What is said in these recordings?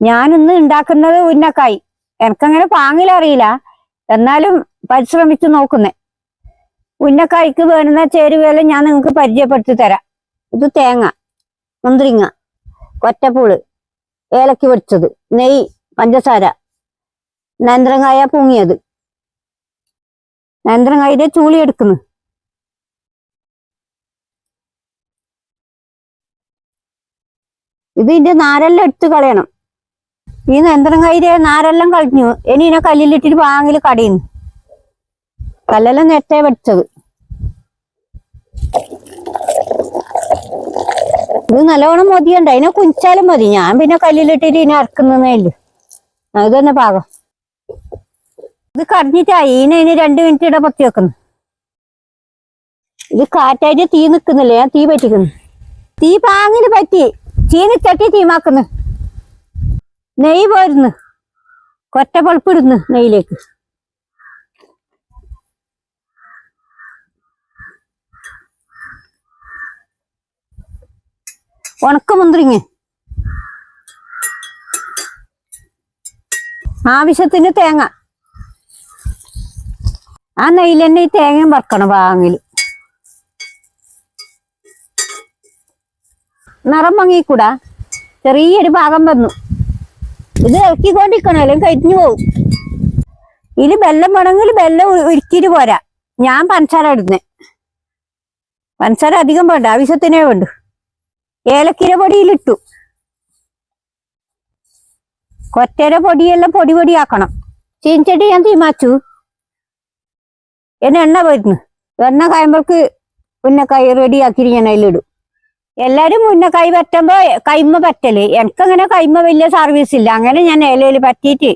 ഞാൻ ഇന്ന് ഉണ്ടാക്കുന്നത് ഉന്നക്കായി. എനിക്കങ്ങനെ പാങ്ങിലറിയില്ല എന്നാലും പരിശ്രമിച്ചു നോക്കുന്നേ. ഉന്നക്കായ്ക്ക് വേണ്ടുന്ന ചേരുവയെല്ലാം ഞാൻ നിങ്ങൾക്ക് പരിചയപ്പെടുത്തി തരാം. ഇത് തേങ്ങ മുന്തിരിങ്ങ കൊറ്റപ്പൂൾ ഏലക്ക് പൊടിച്ചത് നെയ് പഞ്ചസാര നേന്ത്രങ്ങായ പൂങ്ങിയത്. നേന്ത്രങ്ങായുടെ ചൂളി എടുക്കുന്നു. ഇത് ഇതിന്റെ നാരെല്ലാം എടുത്തു കളയണം. ഈ നേന്ത്രങ്ങായിരെ നാരെല്ലാം കളഞ്ഞു ഇനി ഇതിനെ കല്ലിലിട്ടിട്ട് വാങ്ങിൽ കടയുന്നു. കല്ലെല്ലാം നെറ്റേ വെച്ചത്. ഇത് നല്ലോണം മതിയുണ്ട്. അതിനെ കുഞ്ചാലും മതി. ഞാൻ പിന്നെ കല്ലിലിട്ടിട്ട് ഇതിനെ ഇറക്കുന്നേ ഇല്ല അത് തന്നെ പാകം. ഇത് കടഞ്ഞിട്ടായി. ഇതിനെ ഇനി രണ്ട് മിനിറ്റ് ഇട പൊത്തി വെക്കുന്നു. ഇത് കാറ്റായിട്ട് തീ നിക്കുന്നില്ല ഞാൻ തീ പറ്റിക്കുന്നു. തീ പാങ്ങിന് പറ്റി. ചീനിച്ചട്ടി തീമാക്കുന്നു നെയ്യ് പോരുന്നു. കൊറ്റ പൾപ്പിടുന്നു നെയ്യിലേക്ക്. ഉണക്ക മുന്തിരിങ്ങ. ആവശ്യത്തിന് തേങ്ങ. ആ നെയ്യിൽ തന്നെ ഈ തേങ്ങയും വറക്കണം വാങ്ങിൽ നിറം മങ്ങിക്കൂടാ. ചെറിയൊരു ഭാഗം വന്നു. ഇത് ഇളക്കിക്കൊണ്ടിരിക്കണം അല്ലെങ്കിൽ കരിഞ്ഞു പോവും. ഇതിൽ വെള്ളം വേണമെങ്കിൽ വെള്ളം ഒ- ഒരിക്കലും പോരാ. ഞാൻ പഞ്ചസാര ഇടുന്നേ. പഞ്ചസാര അധികം വേണ്ട ആവശ്യത്തിനേ വേണ്ടു. ഏലക്കിര പൊടിയിലിട്ടു കൊറ്റര പൊടിയെല്ലാം പൊടി പൊടിയാക്കണം ചീഞ്ചട്ടി ഞാൻ തീമാച്ചു. എന്നെ എണ്ണ വരുന്നു എണ്ണ കായുമ്പോൾക്ക് കൈ റെഡിയാക്കി ഞാൻ അതിലിടും. എല്ലാരും മുന്നേ കൈ പറ്റുമ്പോ കൈമ പറ്റൽ. എനിക്കങ്ങനെ കൈമ വലിയ സർവീസ് ഇല്ല. അങ്ങനെ ഞാൻ ഇലയിൽ പറ്റിയിട്ട്.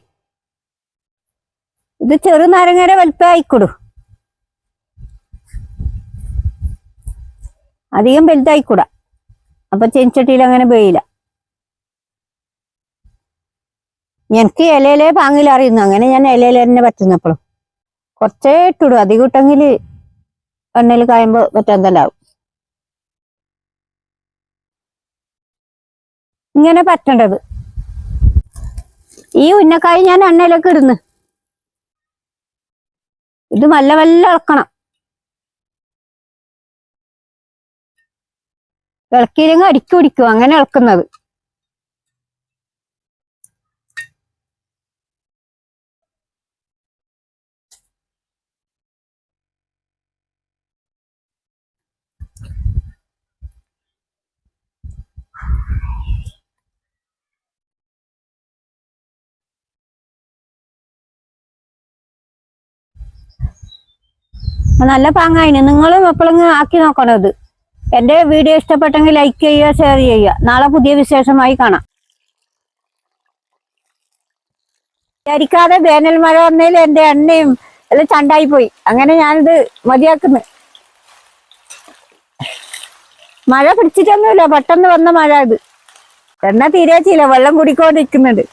ഇത് ചെറു നാരങ്ങര വലിപ്പം ആയിക്കൊടു അധികം വലുതായിക്കൂടാ. അപ്പൊ ചെഞ്ചട്ടിയിൽ അങ്ങനെ വേയില്ല എനിക്ക് ഇലയിലെ പാങ്ങിൽ അറിയുന്നു. അങ്ങനെ ഞാൻ ഇലയിൽ തന്നെ പറ്റുന്നപ്പോഴും കുറച്ചേ ഇട്ടിടും. അധികം ഇട്ടെങ്കിൽ എണ്ണയിൽ കായുമ്പോ പറ്റാന്തല്ലാവും ഇങ്ങനെ പറ്റേണ്ടത്. ഈ ഉന്നക്കായി ഞാൻ എണ്ണയിലേക്ക് ഇടുന്നു. ഇത് വല്ല വല്ല ഇളക്കണം. ഇളക്കിയില്ലെങ്കിൽ അടിക്കുടിക്കും അങ്ങനെ ഇളക്കുന്നത്. നല്ല പാങ്ങായിന്. നിങ്ങളും എപ്പോഴെങ്കിലും ആക്കി നോക്കണത്? എന്റെ വീഡിയോ ഇഷ്ടപ്പെട്ടെങ്കിൽ ലൈക്ക് ചെയ്യുക ഷെയർ ചെയ്യുക. നാളെ പുതിയ വിശേഷമായി കാണാം. വിചാരിക്കാതെ വേനൽ മഴ വന്നതിൽ എന്റെ എണ്ണയും എല്ലാം ചണ്ടായി പോയി അങ്ങനെ ഞാനിത് മതിയാക്കുന്നു. മഴ പിടിച്ചിട്ടൊന്നുമില്ല. പെട്ടെന്ന് വന്ന മഴ ഇത്. എണ്ണ തീരെ വെള്ളം കുടിക്കൊണ്ടിരിക്കുന്നുണ്ട്.